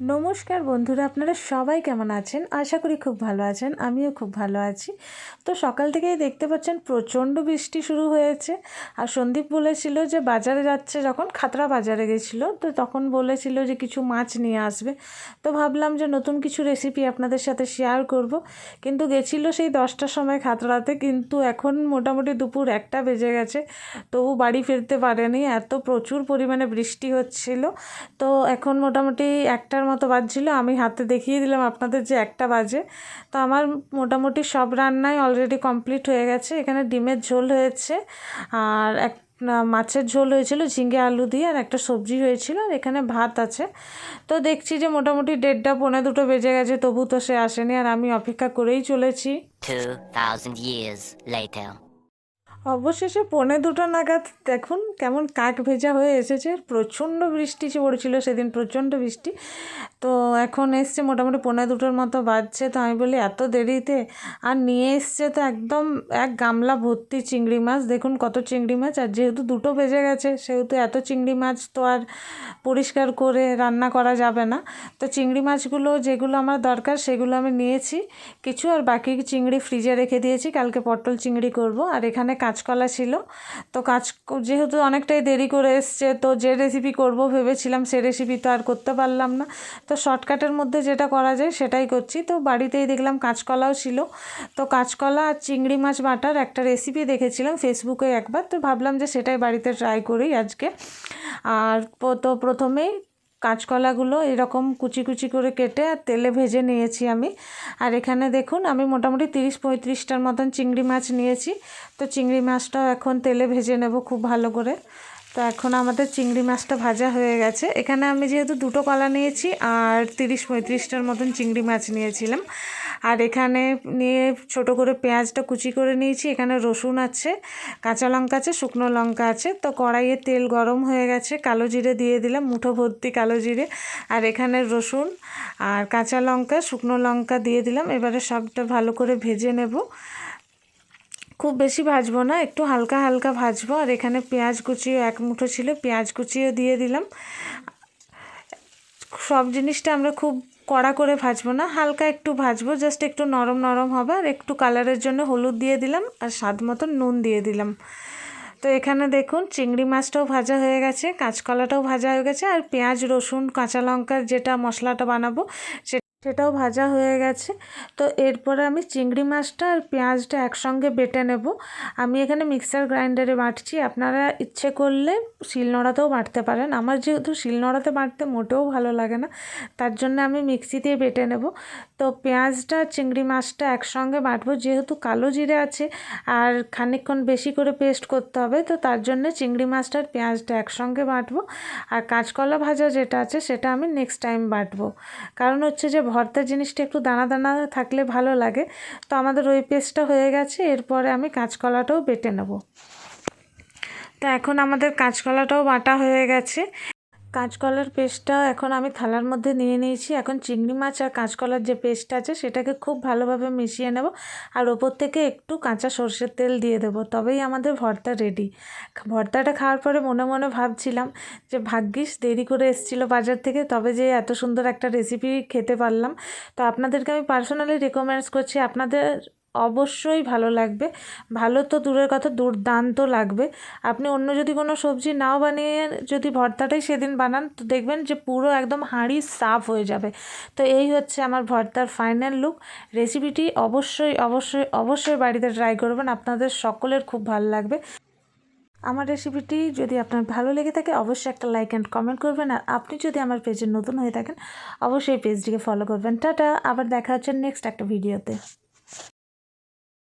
নমস্কার বন্ধুরা, আপনারা সবাই কেমন আছেন? আশা করি খুব ভালো আছেন, আমিও খুব ভালো আছি। তো সকাল থেকেই দেখতে পাচ্ছেন প্রচণ্ড বৃষ্টি শুরু হয়েছে। আর সন্দীপ বলেছিল যে বাজারে যাচ্ছে যখন, খাতরা বাজারে গেছিল। তো তখন বলেছিল যে কিছু মাছ নিয়ে আসবে। তো ভাবলাম যে নতুন কিছু রেসিপি আপনাদের সাথে শেয়ার করব। কিন্তু গেছিল সেই দশটার সময় খাতড়াতে কিন্তু এখন মোটামুটি দুপুর একটা বেজে গেছে। তবু বাড়ি ফিরতে পারেনি, এত প্রচুর পরিমাণে বৃষ্টি হচ্ছিল। তো এখন মোটামুটি একটার মতো বাজছিল আমি হাতে দেখিয়ে দিলাম আপনাদের যে একটা বাজে। তো আমার মোটামুটি সব রান্নাই অলরেডি কমপ্লিট হয়ে গেছে। এখানে ডিমের ঝোল হয়েছে আর এক মাছের ঝোল হয়েছিল ঝিঙ্গে আলু দিয়ে আর একটা সবজি হয়েছিল আর এখানে ভাত আছে। তো দেখছি যে মোটামুটি দেড়টা পৌনে দুটো বেজে গেছে তবু তো সে আসেনি আর আমি অপেক্ষা করেই চলেছি। 2,000 years later. অবশেষে পৌনে দুটো নাগাদ দেখুন কেমন কাক ভেজা হয়ে এসেছে। প্রচণ্ড বৃষ্টি পড়েছিল, সেদিন প্রচণ্ড বৃষ্টি। তো এখন এসছে মোটামুটি পৌনে দুটোর মতো বাজছে। তো আমি বলি, এত দেরিতে? আর নিয়ে এসছে তো একদম এক গামলা ভর্তি চিংড়ি মাছ। দেখুন কত চিংড়ি মাছ। আর যেহেতু দুটো বেজে গেছে, সেহেতু এত চিংড়ি মাছ তো আর পরিষ্কার করে রান্না করা যাবে না। তো চিংড়ি মাছগুলো, যেগুলো আমার দরকার, সেগুলো আমি নিয়েছি। কিছু আর বাকি চিংড়ি ফ্রিজে রেখে দিয়েছি। কালকে পটল চিংড়ি করব। আর এখানে কাঁচকলা ছিল। তো কাঁচ, যেহেতু অনেকটাই দেরি করে এসছে, তো যে রেসিপি করব ভেবেছিলাম সে রেসিপি তো আর করতে পারলাম না। তো শর্টকাটের মধ্যে যেটা করা যায় সেটাই করছি। তো বাড়িতেই দেখলাম কাঁচকলাও ছিল। তো কাঁচকলা আর চিংড়ি মাছ বাটার একটা রেসিপি দেখেছিলাম ফেসবুকে একবার। তো ভাবলাম যে সেটাই বাড়িতে ট্রাই করি আজকে। আর তো প্রথমেই কাঁচকলাগুলো এরকম কুচি কুচি করে কেটে আর তেলে ভেজে নিয়েছি আমি। আর এখানে দেখুন, আমি মোটামুটি তিরিশ পঁয়ত্রিশটার মতন চিংড়ি মাছ নিয়েছি। তো চিংড়ি মাছটাও এখন তেলে ভেজে নেব খুব ভালো করে। তো এখন আমাদের চিংড়ি মাছটা ভাজা হয়ে গেছে। এখানে আমি যেহেতু দুটো কলা নিয়েছি আর তিরিশ পঁয়ত্রিশটার মতন চিংড়ি মাছ নিয়েছিলাম। আর এখানে নিয়ে ছোট করে পেঁয়াজটা কুচি করে নিয়েছি। এখানে রসুন আছে, কাঁচা লঙ্কা আছে, শুকনো লঙ্কা আছে। তো কড়াইয়ে তেল গরম হয়ে গেছে, কালো জিরে দিয়ে দিলাম, মুঠো ভর্তি কালো জিরে। আর এখানে রসুন আর কাঁচা লঙ্কা, শুকনো লঙ্কা দিয়ে দিলাম। এবারে সবটা ভালো করে ভেজে নেব। খুব বেশি ভাজবো না, একটু হালকা হালকা ভাজবো। আর এখানে পেঁয়াজ কুচিও এক মুঠো ছিল, পেঁয়াজ কুচিও দিয়ে দিলাম। সব জিনিসটা আমরা খুব কড়া করে ভাজবো না, হালকা একটু ভাজবো জাস্ট একটু নরম নরম হবে, আর একটু কালারের জন্য হলুদ দিয়ে দিলাম, আর স্বাদ মতো নুন দিয়ে দিলাম। তো এখানে দেখুন, চিংড়ি মাছটাও ভাজা হয়ে গেছে, কাঁচকলাটাও ভাজা হয়ে গেছে, আর পেঁয়াজ, রসুন, কাঁচা লঙ্কার যেটা মশলাটা বানাবো সেটাও ভাজা হয়ে গেছে। তো এরপরে আমি চিংড়ি মাছটা আর পেঁয়াজটা একসঙ্গে বেটে নেব। আমি এখানে মিক্সার গ্রাইন্ডারে বাটছি। আপনারা ইচ্ছে করলে শিলনোড়াতেও বাটতে পারেন। আমার যেহেতু শিলনোড়াতে বাটতে মোটেও ভালো লাগে না, তার জন্য আমি মিক্সিতেই বেটে নেব। তো পেঁয়াজটা, চিংড়ি মাছটা একসঙ্গে বাটবো, যেহেতু কালো জিরে আছে আর খানিকক্ষণ বেশি করে পেস্ট করতে হবে, তো তার জন্য চিংড়ি মাছটা আর পেঁয়াজটা একসঙ্গে বাটবো। আর কাঁচকলা ভাজা যেটা আছে সেটা আমি নেক্সট টাইম বাটবো। কারণ হচ্ছে যে ভর্তার জিনিসটা একটু দানা দানা থাকলে ভালো লাগে। তো আমাদের ওই পেস্টটা হয়ে গেছে, এরপরে আমি কাঁচকলাটাও বেটে নেব। তো এখন আমাদের কাঁচকলাটাও বাটা হয়ে গেছে। কাঁচকলার পেস্টটা এখন আমি থালার মধ্যে নিয়ে নিয়েছি। এখন চিংড়ি মাছ আর কাঁচকলার যে পেস্ট আছে, সেটাকে খুব ভালোভাবে মিশিয়ে নেব আর ওপর থেকে একটু কাঁচা সর্ষের তেল দিয়ে দেবো। তবেই আমাদের ভর্তা রেডি ভর্তাটা খাওয়ার পরে মনে মনে ভাবছিলাম যে, ভাগ্যিস, দেরি করে এসেছিল বাজার থেকে, তবে যে এত সুন্দর একটা রেসিপি খেতে পারলাম। তো আপনাদেরকে আমি পার্সোনালি রেকমেন্ডস করছি, আপনাদের অবশ্যই ভালো লাগবে। ভালো তো দূরের কথা, দুর্দান্ত লাগবে। আপনি অন্য যদি কোনো সবজি নাও বানিয়ে যদি ভর্তাটাই সেদিন বানান, তো দেখবেন যে পুরো একদম হাঁড়ি সাফ হয়ে যাবে। তো এই হচ্ছে আমার ভর্তার ফাইনাল লুক। রেসিপিটি অবশ্যই অবশ্যই অবশ্যই বাড়িতে ট্রাই করবেন। আপনাদের সকলের খুব ভালো লাগবে। আমার রেসিপিটি যদি আপনার ভালো লেগে থাকে, অবশ্যই একটা লাইক অ্যান্ড কমেন্ট করবেন। আর আপনি যদি আমার পেজে নতুন হয়ে থাকেন, অবশ্যই পেজটিকে ফলো করবেন। টাটা, আবার দেখা হচ্ছে নেক্সট একটা ভিডিওতে।